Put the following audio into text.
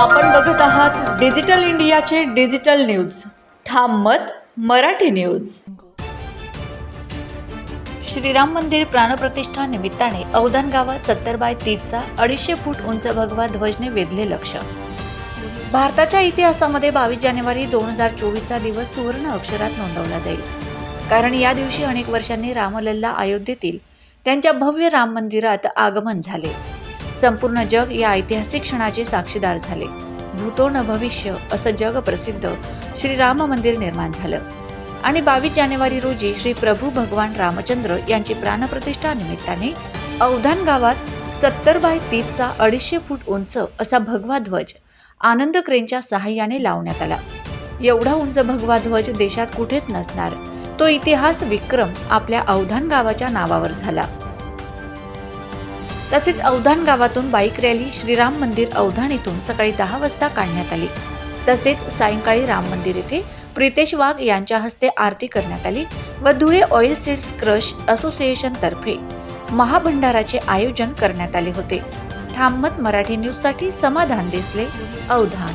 आपण बघत आहात डिजिटल इंडियाचे डिजिटल न्यूज. ठाम मत मराठी न्यूज. श्रीराम मंदिर प्राणप्रतिष्ठा निमित्ताने अवधान गावात सत्तर बाय तीसचा अडीचशे फूट उंच भगवा ध्वजने वेधले लक्ष. भारताच्या इतिहासामध्ये बावीस जानेवारी दोन हजार चोवीसचा दिवस सुवर्ण अक्षरात नोंदवला जाईल. कारण या दिवशी अनेक वर्षांनी रामलल्ला अयोध्येतील त्यांच्या भव्य राम मंदिरात आगमन झाले. संपूर्ण जग या ऐतिहासिक क्षणाचे साक्षीदार झाले. भूतोण भविष्य असं जग प्रसिद्ध श्रीराम मंदिर निर्माण झालं. आणि बावीस जानेवारी रोजी श्री प्रभू भगवान रामचंद्र यांची प्राणप्रतिष्ठा निमित्ताने अवधान गावात सत्तर बाय तीसचा अडीचशे फूट उंच असा भगवा ध्वज आनंद क्रेनच्या सहाय्याने लावण्यात आला. एवढा उंच भगवा ध्वज देशात कुठेच नसणार. तो इतिहास विक्रम आपल्या अवधान गावाच्या नावावर झाला. तसेच अवधान गावातून बाईक रॅली श्रीराम मंदिर अवधान इथून सकाळी दहा वाजता काढण्यात आली. तसेच सायंकाळी राम मंदिर येथे प्रितेश वाघ यांच्या हस्ते आरती करण्यात आली व धुळे ऑइल सीड्स क्रश असोसिएशनतर्फे महाभंडाराचे आयोजन करण्यात आले होते. ठाममत मराठी न्यूजसाठी समाधान देसले अवधान